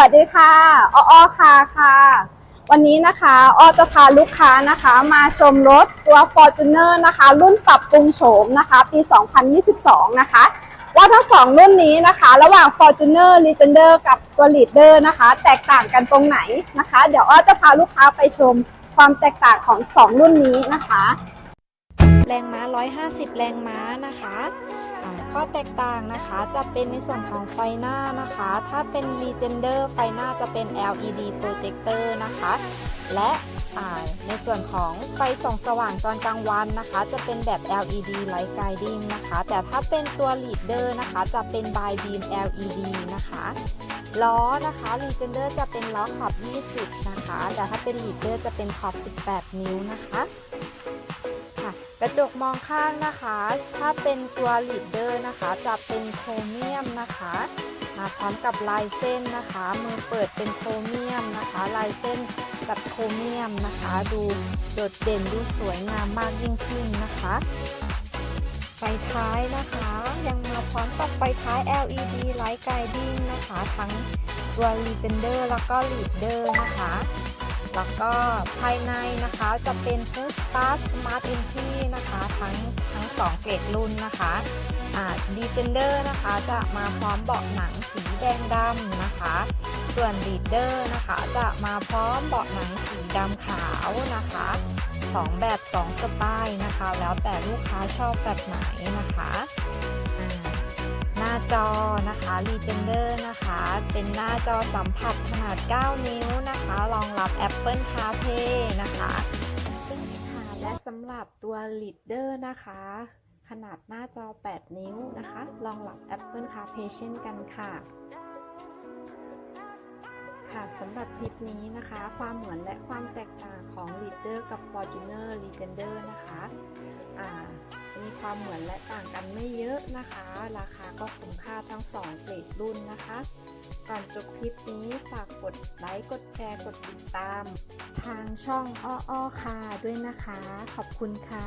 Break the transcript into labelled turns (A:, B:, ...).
A: วัสดีค่ะอ้อค่ะค่ะ วันนี้นะคะอ้อจะพาลูกค้านะคะมาชมรถตัว Fortuner นะคะ รุ่นปรับปรุงโฉมนะคะ ปี 2022 นะคะ ว่าทั้งสองรุ่นนี้นะคะ ระหว่าง Fortuner Legender กับตัว Leader นะคะ แตกต่างกันตรงไหนนะคะ เดี๋ยวอ้อจะพาลูกค้าไปชมความแตกต่างของสองรุ่นนี้นะคะ
B: แรงม้า 150 แรงม้านะคะ ข้อแตกต่างนะคะจะเป็นในส่วนของไฟหน้านะคะ ถ้าเป็น Legender ไฟหน้าจะเป็น LED projector นะคะ และในส่วนของไฟส่องสว่างตอนกลางวันนะคะ จะเป็นแบบ LED light guiding นะคะ แต่ถ้าเป็นตัว Leader นะคะ จะเป็น by beam LED นะคะล้อนะคะ Legender จะเป็นล้อขอบ 20 นะคะ แต่ถ้าเป็น Leader จะเป็นขอบ 18 นิ้วนะคะ กระจกมองข้างนะคะ ถ้าเป็นตัวลีดเดอร์นะคะ จะเป็นโครเมียมนะคะ มาพร้อมกับลายเส้นนะคะ มือเปิดเป็นโครเมียมนะคะ ลายเส้นกับโครเมียมนะคะ ดูโดดเด่นดูสวยงามมากยิ่งขึ้นนะคะไฟท้ายนะคะ ยังมาพร้อมกับไฟท้าย LED Light Guiding นะคะ ทั้งตัว Legender แล้วก็ Leader นะคะ แล้วก็ภายในนะคะจะเป็น Full Star Smart Entry นะคะทั้งทั้งสองเกรดรุ่นนะคะอ่า Defender นะคะจะมาพร้อมเบาะหนังสีแดงดำนะคะ ส่วน Leader นะคะจะมาพร้อมเบาะหนังสีดำขาวนะคะสองแบบสองสไตล์นะคะ แล้วแต่ลูกค้าชอบแบบไหนนะคะ หน้าจอนะคะ Legender นะคะ เป็นหน้าจอสัมผัสขนาด 9 นิ้วนะคะ รองรับ Apple CarPlay นะคะค่ะและสำหรับตัว Leader นะคะ ขนาดหน้าจอ 8 นิ้วนะคะ รองรับ Apple CarPlay เช่นกันค่ะค่ะสำหรับคลิปนี้นะคะ ความเหมือนและความแตกต่างของ Leader กับ Fortuner Legender นะคะอ่ามีความเหมือนและต่างกันไม่เยอะนะคะ ราคาก็คุ้มค่าทั้งสองเกรดรุ่นนะคะ ก่อนจบคลิปนี้ฝากกดไลค์ กดแชร์ กดติดตาม ทางช่องอ้ออ้อค่ะด้วยนะคะ ขอบคุณค่ะ